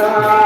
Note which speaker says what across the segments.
Speaker 1: الله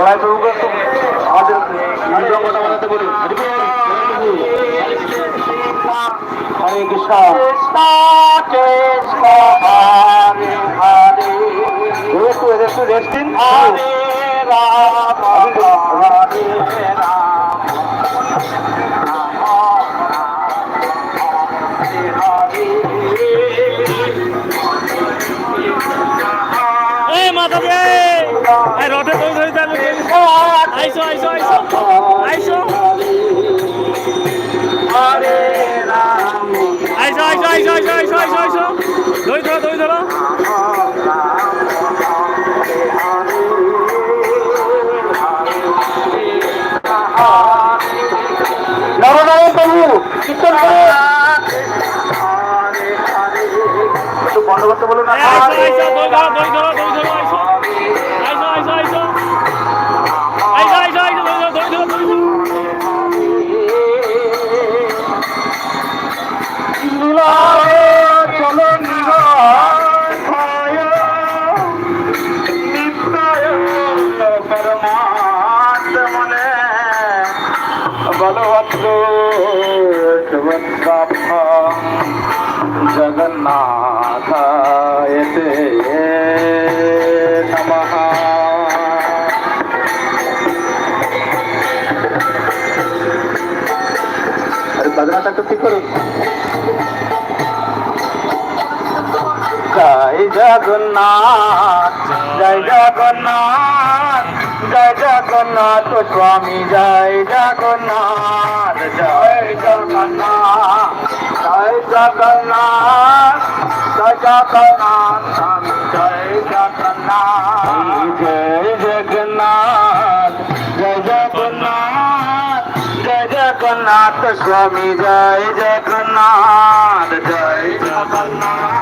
Speaker 1: লড়াই প্রভুকে আমাদের মন্ত্রটা বানাতে বলি হরে কৃষ্ণ। একটু রেস্ট দিন হরে রাম হরে রাম। একটু বন্ধ করতে বলুন কসরতি করুন জয় জগন্নাথ জয় জগন্নাথ জয় জগন্নাথ স্বামী, জয় জগন্নাথ জয় জগন্নাথ জয় জগন্নাথ জয় জগন্নাথ, স্বামী। স্বামী জয় জগন্নাথ জয় জগন্নাথ।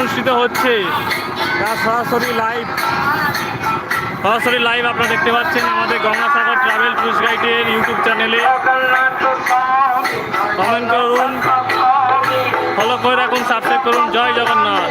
Speaker 2: অনুষ্ঠিত হচ্ছে। তা সরাসরি লাইভ সরাসরি লাইভ আপনারা দেখতে পাচ্ছেন আমাদের গঙ্গাসাগর ট্রাভেল টুরিস্ট গাইডের ইউটিউব চ্যানেলে কমেন্ট করুন। ফলো করে রাখুন সাবস্ক্রাইব করুন। জয় Jagannath.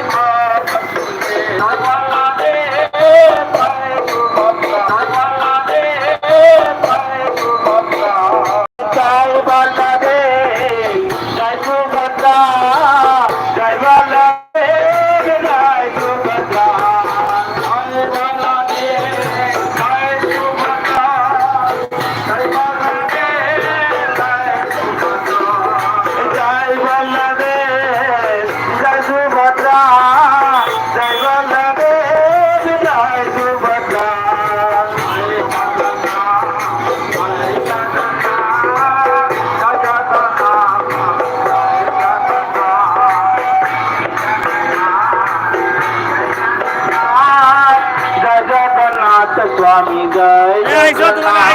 Speaker 1: Yeah, he's up to the night.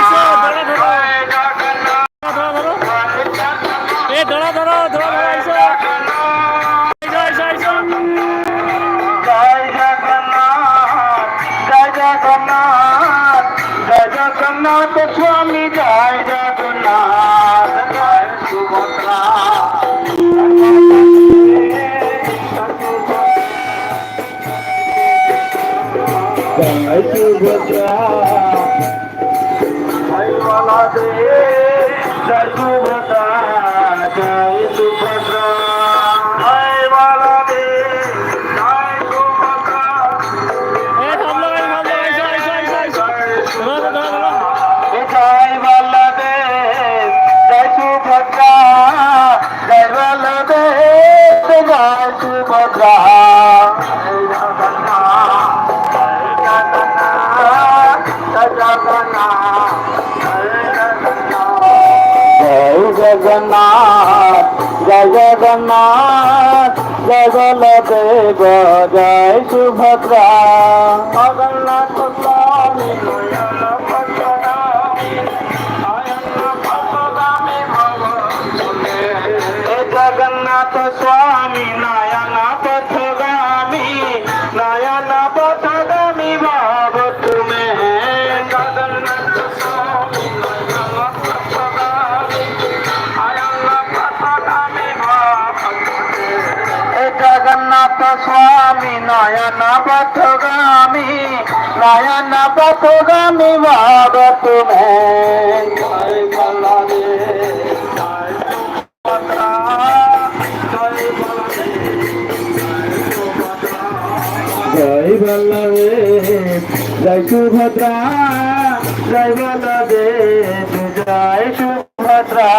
Speaker 1: Gujarat. Jagannath জয়
Speaker 2: গজায়
Speaker 1: জয় সুভদ্রা। জগন্নাথ স্বামী নয়ন পথগামী নয়ন পথগামী ভাব তুমি। জয় বলদেব জয় সুভদ্রা জয় বলদেব জয় সুভদ্রা।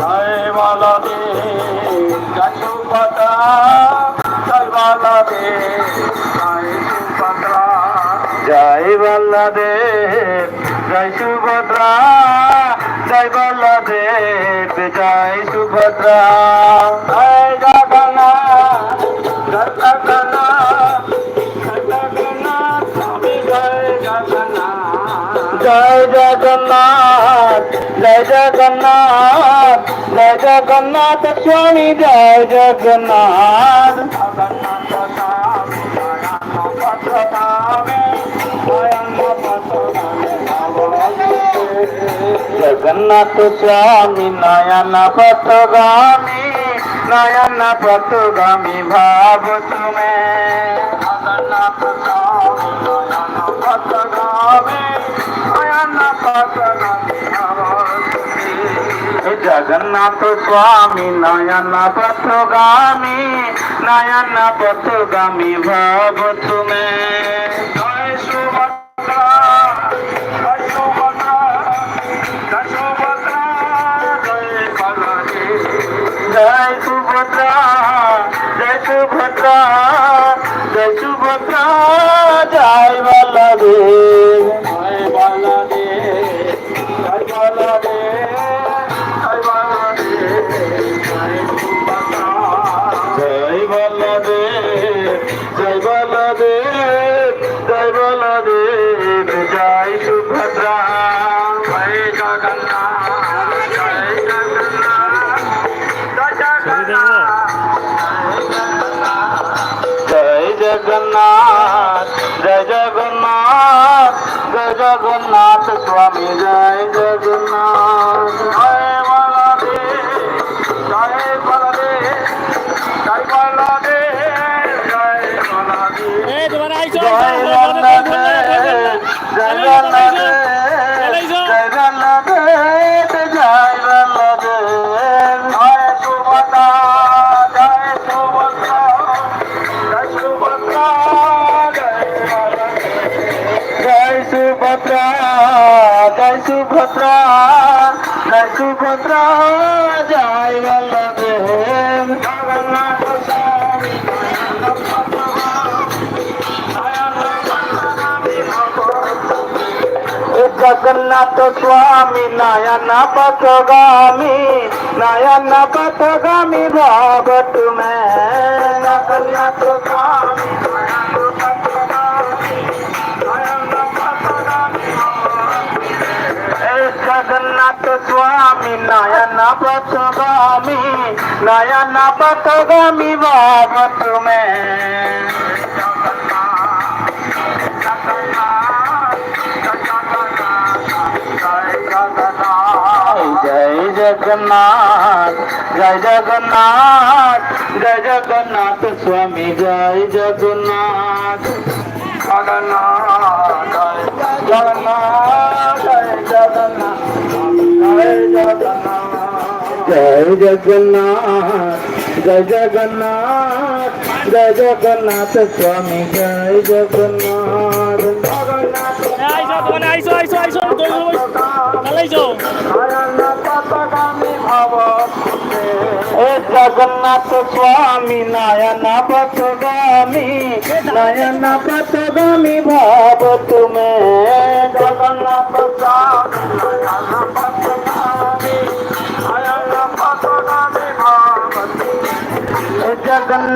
Speaker 1: জয় বলদেব জয় সুভদ্রা। জয় সুভদ্রা জয় বলদেব জয় সুভদ্রা জয় বলদেব জয় সুভদ্রা জয় জগন্নাথ জয় জগন্নাথ জয় জগন্নাথ স্বামী জয় জগন্নাথ জয় জগন্নাথ জয় জগন্নাথ জয় জগন্নাথ স্বামী জয় জগন্নাথ জগন্নাথ জগন্নাথ স্বামী, নয়ন পথগামী নয়ন পথগামী ভাব তুমি। জগন্নাথ স্বামী, নয়ন পথগামী নয়ন পথগামী ভাব তুমি। জয় সুভদ্রা জয় সুভদ্রা জয় সুভদ্রা জয় বলদেব জগন্নাথ স্বামী জয় জগন্নাথ। জয় সুভদ্রা জয় বলদেব জগন্নাথ স্বামী জগন্নাথ স্বামী নয়ন পথগামী নয়ন পথগামী জগন্নাথ স্বামী নয়ন পথগামী নয়ন পথগামী ভাব তুমি। জয় জগন্নাথ জয় জগন্নাথ জয় জগন্নাথ স্বামী, জয় জগন্নাথ। জগন্নাথ জগন্নাথ। জয় জগন্নাথ জয় জগন্নাথ জয় জগন্নাথ জয় জগন্নাথ জয় জগন্নাথ স্বামী জয় জগন্নাথ জগন্নাথ
Speaker 2: আইসো তোমার আইসো আইসো আইসো চালাইছো
Speaker 1: ও জগন্নাথ স্বামী নয়ন পথগামী নয়ন পথগামী ভাব তুমি জগন্নাথ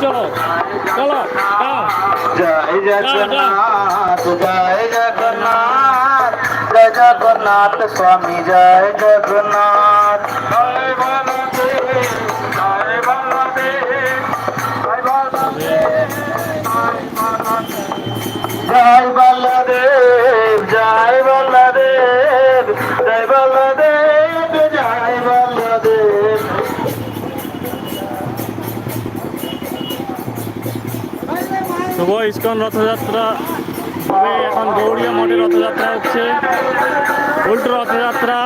Speaker 3: চলো চলো
Speaker 1: জয় জগন্নাথ জয় জগন্নাথ জয় জগন্নাথ স্বামী জয় জগন্নাথ। জয় জয় বলদেব। জয় বলদেব।
Speaker 3: শুভ ইস্কন রথযাত্রা। তবে এখন গৌড়িয়া মঠে রথযাত্রা হচ্ছে। উল্টো রথযাত্রা।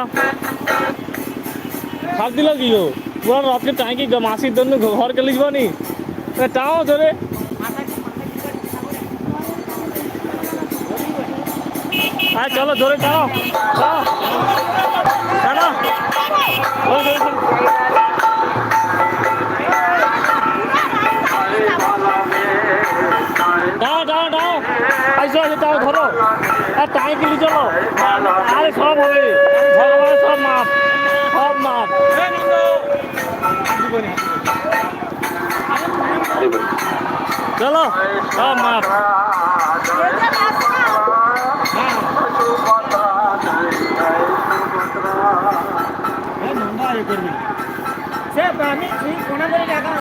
Speaker 3: হাত দিল কি পুরো রথকে টাইকি মাসির জন্য ঘরকে লিখব নি এ, টাও ধরে আয় চলো ধরে টাও টাও চলো। সব মাপ। হ্যাঁ করবি।
Speaker 4: সে আমি কোনা করে